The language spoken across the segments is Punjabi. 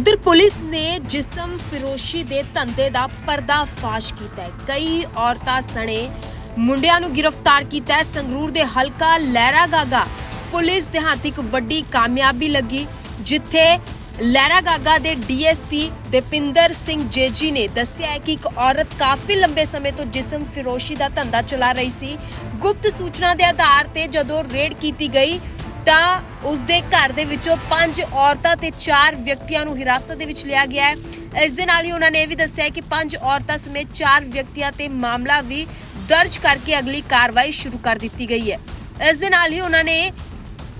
ਉਧਰ ਪੁਲਿਸ ਨੇ ਜਿਸਮ ਫਿਰੋਸ਼ੀ ਦੇ ਧੰਦੇ ਦਾ ਪਰਦਾਫਾਸ਼ ਕੀਤਾ ਹੈ। ਕਈ ਔਰਤਾਂ ਸਣੇ ਮੁੰਡਿਆਂ ਨੂੰ ਗ੍ਰਿਫਤਾਰ ਕੀਤਾ ਹੈ। ਸੰਗਰੂਰ ਦੇ ਹਲਕਾ ਲਹਿਰਾ ਗਾਗਾ ਪੁਲਿਸ ਦੇ ਹੱਥ ਇੱਕ ਵੱਡੀ ਕਾਮਯਾਬੀ ਲੱਗੀ, ਜਿੱਥੇ ਲਹਿਰਾ ਗਾਗਾ ਦੇ ਡੀਐਸਪੀ ਦਪਿੰਦਰ ਸਿੰਘ ਜੇਜੀ ਨੇ ਦੱਸਿਆ ਹੈ ਕਿ ਇੱਕ ਔਰਤ ਕਾਫੀ ਲੰਬੇ ਸਮੇਂ ਤੋਂ ਜਿਸਮ ਫਿਰੋਸ਼ੀ ਦਾ ਧੰਦਾ ਚਲਾ ਰਹੀ ਸੀ। ਗੁਪਤ ਸੂਚਨਾ ਦੇ ਆਧਾਰ ਤੇ ਜਦੋਂ ਰੇਡ ਕੀਤੀ ਗਈ ਤਾਂ ਉਸ ਦੇ ਘਰ ਦੇ ਵਿੱਚੋਂ ਪੰਜ ਔਰਤਾਂ ਤੇ ਚਾਰ ਵਿਅਕਤੀਆਂ ਨੂੰ ਹਿਰਾਸਤ ਦੇ ਵਿੱਚ ਲਿਆ ਗਿਆ ਹੈ। ਇਸ ਦੇ ਨਾਲ ਹੀ ਉਹਨਾਂ ਨੇ ਇਹ ਵੀ ਦੱਸਿਆ ਕਿ ਪੰਜ ਔਰਤਾਂ ਸਮੇਤ ਚਾਰ ਵਿਅਕਤੀਆਂ ਤੇ ਮਾਮਲਾ ਵੀ ਦਰਜ ਕਰਕੇ ਅਗਲੀ ਕਾਰਵਾਈ ਸ਼ੁਰੂ ਕਰ ਦਿੱਤੀ ਗਈ ਹੈ। ਇਸ ਦੇ ਨਾਲ ਹੀ ਉਹਨਾਂ ਨੇ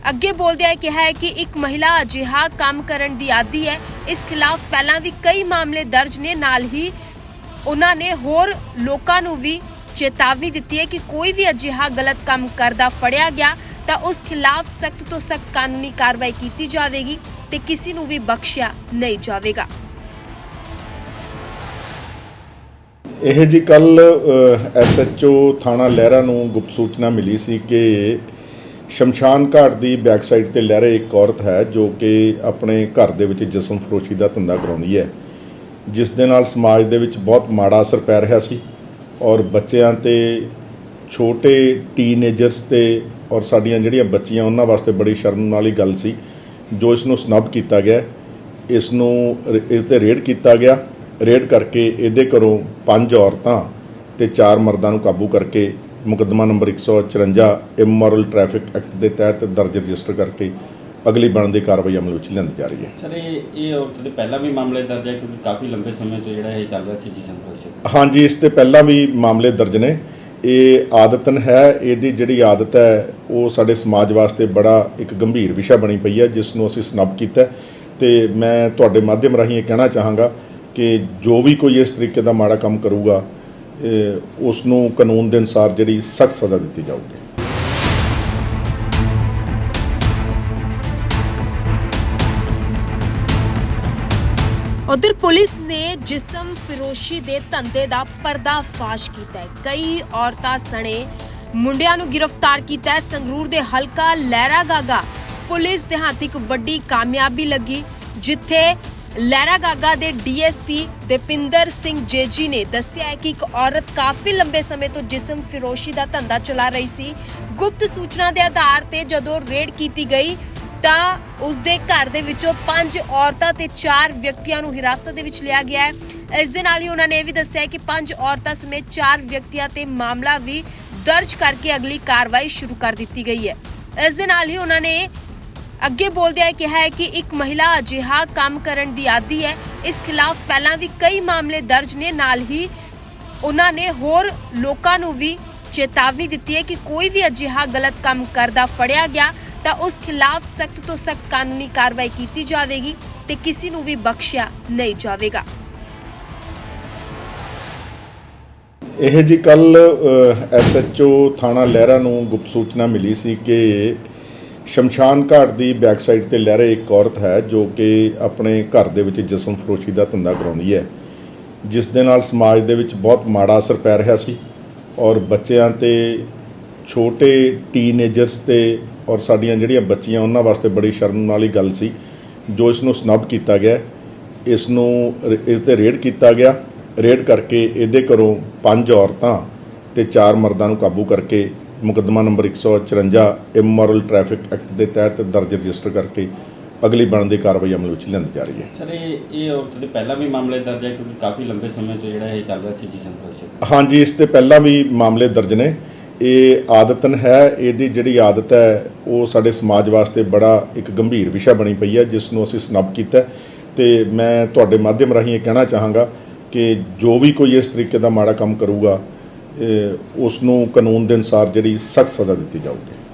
ਅੱਗੇ ਬੋਲਦਿਆਂ ਕਿਹਾ ਹੈ ਕਿ ਇੱਕ ਮਹਿਲਾ ਅਜਿਹਾ ਕੰਮ ਕਰਨ ਦੀ ਆਦੀ ਹੈ। ਇਸ ਖਿਲਾਫ ਪਹਿਲਾਂ ਵੀ ਕਈ ਮਾਮਲੇ ਦਰਜ ਨੇ, ਨਾਲ ਹੀ ਉਹਨਾਂ ਨੇ ਹੋਰ ਲੋਕਾਂ ਨੂੰ ਵੀ ਚੇਤਾਵਨੀ ਦਿੱਤੀ ਹੈ ਕਿ ਕੋਈ ਵੀ ਅਜਿਹਾ ਗਲਤ ਕੰਮ ਕਰਦਾ ਫੜਿਆ ਗਿਆ। ਤਾਂ ਉਸ ਖਿਲਾਫ ਸਖਤ ਤੋਂ ਸਖਤ ਕਾਨੂੰਨੀ ਕਾਰਵਾਈ ਕੀਤੀ ਜਾਵੇਗੀ ਤੇ ਕਿਸੇ ਨੂੰ ਵੀ ਬਖਸ਼ਿਆ ਨਹੀਂ ਜਾਵੇਗਾ। ਇਹ ਜੀ ਕੱਲ ਐਸਐਚਓ ਥਾਣਾ ਲਹਿਰਾ ਨੂੰ ਗੁਪਤ ਸੂਚਨਾ ਮਿਲੀ ਸੀ ਕਿ ਸ਼ਮਸ਼ਾਨ ਘਾਟ ਦੀ ਬੈਕ ਸਾਈਡ ਤੇ ਲਹਿਰੇ ਇੱਕ ਔਰਤ ਹੈ ਜੋ ਕਿ ਆਪਣੇ ਘਰ ਦੇ ਵਿੱਚ ਜਿਸਮ ਫਰੋਸ਼ੀ ਦਾ ਧੰਦਾ ਕਰਾਉਂਦੀ ਹੈ। ਜਿਸ ਦੇ ਨਾਲ ਸਮਾਜ ਦੇ ਵਿੱਚ ਬਹੁਤ ਮਾੜਾ ਅਸਰ ਪੈ ਰਿਹਾ ਸੀ ਔਰ ਬੱਚਿਆਂ ਤੇ ਛੋਟੇ ਟੀਨੇਜਰਸ ਤੇ ਔਰ ਸਾਡੀਆਂ ਜਿਹੜੀਆਂ ਬੱਚੀਆਂ ਉਹਨਾਂ ਵਾਸਤੇ ਬੜੀ ਸ਼ਰਮ ਵਾਲੀ ਗੱਲ ਸੀ ਜੋ ਇਸ ਨੂੰ ਸਨਬ ਕੀਤਾ ਗਿਆ। ਇਸ ਨੂੰ ਇਸ ਤੇ ਰੇਡ ਕੀਤਾ ਗਿਆ। ਰੇਡ ਕਰਕੇ ਇਹਦੇ ਘਰੋਂ ਪੰਜ ਔਰਤਾਂ ਤੇ ਚਾਰ ਮਰਦਾਂ ਨੂੰ ਕਾਬੂ ਕਰਕੇ ਮੁਕੱਦਮਾ ਨੰਬਰ 154 ਇਮੋਰਲ ਟ੍ਰੈਫਿਕ ਐਕਟ ਦੇ ਤਹਿਤ ਦਰਜ ਰਜਿਸਟਰ ਕਰਕੇ ਅਗਲੀ ਬਣਦੀ ਕਾਰਵਾਈ ਅਮਲ ਵਿੱਚ ਲਿਆਂਦੀ ਜਾ ਰਹੀ ਹੈ। ਸਰ ਇਹ ਇਹ ਔਰਤ ਦੇ ਪਹਿਲਾਂ ਵੀ ਮਾਮਲੇ ਦਰਜ ਹੈ ਕਿਉਂਕਿ ਕਾਫੀ ਲੰਬੇ ਸਮੇਂ ਤੋਂ ਜਿਹੜਾ ਇਹ ਚੱਲ ਰਿਹਾ ਸੀ ਜਿਸਮ ਫਰੋਸ਼ ਹਾਂਜੀ ਇਸ ਤੇ ਪਹਿਲਾਂ ਵੀ ਮਾਮਲੇ ਦਰਜ ਨੇ। ਇਹ ਆਦਤਨ ਹੈ, ਇਹਦੀ ਜਿਹੜੀ ਆਦਤ ਹੈ, ਉਹ ਸਾਡੇ ਸਮਾਜ ਵਾਸਤੇ ਬੜਾ ਇੱਕ ਗੰਭੀਰ ਵਿਸ਼ਾ ਬਣੀ ਪਈ ਹੈ, ਜਿਸ ਨੂੰ ਅਸੀਂ ਸਨਬ ਕੀਤਾ ਹੈ। ਤੇ ਮੈਂ ਤੁਹਾਡੇ ਮਾਧਿਅਮ ਰਾਹੀਂ ਇਹ ਕਹਿਣਾ ਚਾਹਾਂਗਾ ਕਿ ਜੋ ਵੀ ਕੋਈ ਇਸ ਤਰੀਕੇ ਦਾ ਮਾੜਾ ਕੰਮ ਕਰੂਗਾ ਉਸ ਨੂੰ ਕਾਨੂੰਨ ਦੇ ਅਨੁਸਾਰ ਜਿਹੜੀ ਸਖਤ ਸਜ਼ਾ ਦਿੱਤੀ ਜਾਊਗੀ। ਉਧਰ ਪੁਲਿਸ ਨੇ ਜਿਸਮ ਫਿਰੋਸ਼ੀ ਦੇ ਧੰਦੇ ਦਾ ਪਰਦਾਫਾਸ਼ ਕੀਤਾ ਹੈ। ਕਈ ਔਰਤਾਂ ਸਣੇ ਮੁੰਡਿਆਂ ਨੂੰ ਗ੍ਰਿਫਤਾਰ ਕੀਤਾ ਹੈ। ਸੰਗਰੂਰ ਦੇ ਹਲਕਾ ਲਹਿਰਾਗਾਗਾ ਪੁਲਿਸ ਦੇ ਇੱਕ ਵੱਡੀ ਕਾਮਯਾਬੀ ਲੱਗੀ, ਜਿੱਥੇ ਲਹਿਰਾ ਗਾਗਾ ਦੇ ਡੀਐਸਪੀ ਦਪਿੰਦਰ ਸਿੰਘ ਜੇਜੀ ਨੇ ਦੱਸਿਆ ਹੈ ਕਿ ਇੱਕ ਔਰਤ ਕਾਫੀ ਲੰਬੇ ਸਮੇਂ ਤੋਂ ਜਿਸਮ ਫਿਰੋਸ਼ੀ ਦਾ ਧੰਦਾ ਚਲਾ ਰਹੀ ਸੀ। ਗੁਪਤ ਸੂਚਨਾ ਦੇ ਆਧਾਰ ਤੇ ਜਦੋਂ ਰੇਡ ਕੀਤੀ ਗਈ ਤਾਂ ਉਸ ਦੇ ਘਰ ਦੇ ਵਿੱਚੋਂ ਪੰਜ ਔਰਤਾਂ ਤੇ ਚਾਰ ਵਿਅਕਤੀਆਂ ਨੂੰ ਹਿਰਾਸਤ ਦੇ ਵਿੱਚ ਲਿਆ ਗਿਆ ਹੈ। ਇਸ ਦੇ ਨਾਲ ਹੀ ਉਹਨਾਂ ਨੇ ਇਹ ਵੀ ਦੱਸਿਆ ਕਿ ਪੰਜ ਔਰਤਾਂ ਸਮੇਤ ਚਾਰ ਵਿਅਕਤੀਆਂ ਤੇ ਮਾਮਲਾ ਵੀ ਦਰਜ ਕਰਕੇ ਅਗਲੀ ਕਾਰਵਾਈ ਸ਼ੁਰੂ ਕਰ ਦਿੱਤੀ ਗਈ ਹੈ। ਇਸ ਦੇ ਨਾਲ ਹੀ ਉਹਨਾਂ ਨੇ ਅੱਗੇ ਬੋਲਦਿਆਂ ਕਿਹਾ ਹੈ ਕਿ ਇੱਕ ਮਹਿਲਾ ਅਜਿਹਾ ਕੰਮ ਕਰਨ ਦੀ ਆਦੀ ਹੈ। ਇਸ ਖਿਲਾਫ ਪਹਿਲਾਂ ਵੀ ਕਈ ਮਾਮਲੇ ਦਰਜ ਨੇ, ਨਾਲ ਹੀ ਉਹਨਾਂ ਨੇ ਹੋਰ ਲੋਕਾਂ ਨੂੰ ਵੀ ਚੇਤਾਵਨੀ ਦਿੱਤੀ ਹੈ ਕਿ ਕੋਈ ਵੀ ਅਜਿਹਾ ਗਲਤ ਕੰਮ ਕਰਦਾ ਫੜਿਆ ਗਿਆ। ਤਾਂ ਉਸ ਖਿਲਾਫ ਸਖਤ ਤੋਂ ਸਖਤ ਕਾਨੂੰਨੀ ਕਾਰਵਾਈ ਕੀਤੀ ਜਾਵੇਗੀ ਤੇ ਕਿਸੇ ਨੂੰ ਵੀ ਬਖਸ਼ਿਆ ਨਹੀਂ ਜਾਵੇਗਾ। ਇਹ ਜੀ ਕੱਲ ਐਸਐਚਓ ਥਾਣਾ ਲਹਿਰਾ ਨੂੰ ਗੁਪਤ ਸੂਚਨਾ ਮਿਲੀ ਸੀ ਕਿ ਸ਼ਮਸ਼ਾਨ ਘਾਟ ਦੀ ਬੈਕ ਸਾਈਡ ਤੇ ਲਹਿਰੇ ਇੱਕ ਔਰਤ ਹੈ ਜੋ ਕਿ ਆਪਣੇ ਘਰ ਦੇ ਵਿੱਚ ਜਿਸਮ ਫਰੋਸ਼ੀ ਦਾ ਧੰਦਾ ਕਰਾਉਂਦੀ ਹੈ। ਜਿਸ ਦੇ ਨਾਲ ਸਮਾਜ ਦੇ ਵਿੱਚ ਬਹੁਤ ਮਾੜਾ ਅਸਰ ਪੈ ਰਿਹਾ ਸੀ ਔਰ ਬੱਚਿਆਂ ਤੇ ਛੋਟੇ ਟੀਨੇਜਰਸ ਤੇ ਔਰ ਸਾਡੀਆਂ ਜਿਹੜੀਆਂ ਬੱਚੀਆਂ ਉਹਨਾਂ ਵਾਸਤੇ ਬੜੀ ਸ਼ਰਮ ਵਾਲੀ ਗੱਲ ਸੀ ਜੋ ਇਸ ਨੂੰ ਸਨਬ ਕੀਤਾ ਗਿਆ। ਇਸ ਨੂੰ ਇਸ ਤੇ ਰੇਡ ਕੀਤਾ ਗਿਆ। ਰੇਡ ਕਰਕੇ ਇਹਦੇ ਘਰੋਂ ਪੰਜ ਔਰਤਾਂ ਤੇ ਚਾਰ ਮਰਦਾਂ ਨੂੰ ਕਾਬੂ ਕਰਕੇ ਮੁਕੱਦਮਾ ਨੰਬਰ 154 ਇਮੋਰਲ ਟ੍ਰੈਫਿਕ ਐਕਟ ਦੇ ਤਹਿਤ ਦਰਜ ਰਜਿਸਟਰ ਕਰਕੇ ਅਗਲੀ ਬਣਦੀ ਕਾਰਵਾਈ ਅਮਲ ਵਿੱਚ ਲਿਆਂਦੀ ਜਾ ਰਹੀ ਹੈ। ਸਰ ਇਹ ਇਹ ਔਰਤ ਦੇ ਪਹਿਲਾਂ ਵੀ ਮਾਮਲੇ ਦਰਜ ਹੈ ਕਿਉਂਕਿ ਕਾਫੀ ਲੰਬੇ ਸਮੇਂ ਤੋਂ ਜਿਹੜਾ ਇਹ ਚੱਲ ਰਿਹਾ ਸੀ ਜਿਸਮ ਫਰੋਸ਼ ਹਾਂਜੀ ਇਸ ਤੇ ਪਹਿਲਾਂ ਵੀ ਮਾਮਲੇ ਦਰਜ ਨੇ। ਇਹ ਆਦਤਨ ਹੈ, ਇਹਦੀ ਜਿਹੜੀ ਆਦਤ ਹੈ, ਉਹ ਸਾਡੇ ਸਮਾਜ ਵਾਸਤੇ ਬੜਾ ਇੱਕ ਗੰਭੀਰ ਵਿਸ਼ਾ ਬਣੀ ਪਈ ਹੈ ਜਿਸ ਨੂੰ ਅਸੀਂ ਸਨਬ ਕੀਤਾ ਹੈ। ਤੇ ਮੈਂ ਤੁਹਾਡੇ ਮਾਧਿਅਮ ਰਾਹੀਂ ਇਹ ਕਹਿਣਾ ਚਾਹਾਂਗਾ ਕਿ ਜੋ ਵੀ ਕੋਈ ਇਸ ਤਰੀਕੇ ਦਾ ਮਾੜਾ ਕੰਮ ਕਰੂਗਾ ਉਸ ਨੂੰ ਕਾਨੂੰਨ ਦੇ ਅਨੁਸਾਰ ਜਿਹੜੀ ਸਖਤ ਸਜ਼ਾ ਦਿੱਤੀ ਜਾਊਗੀ।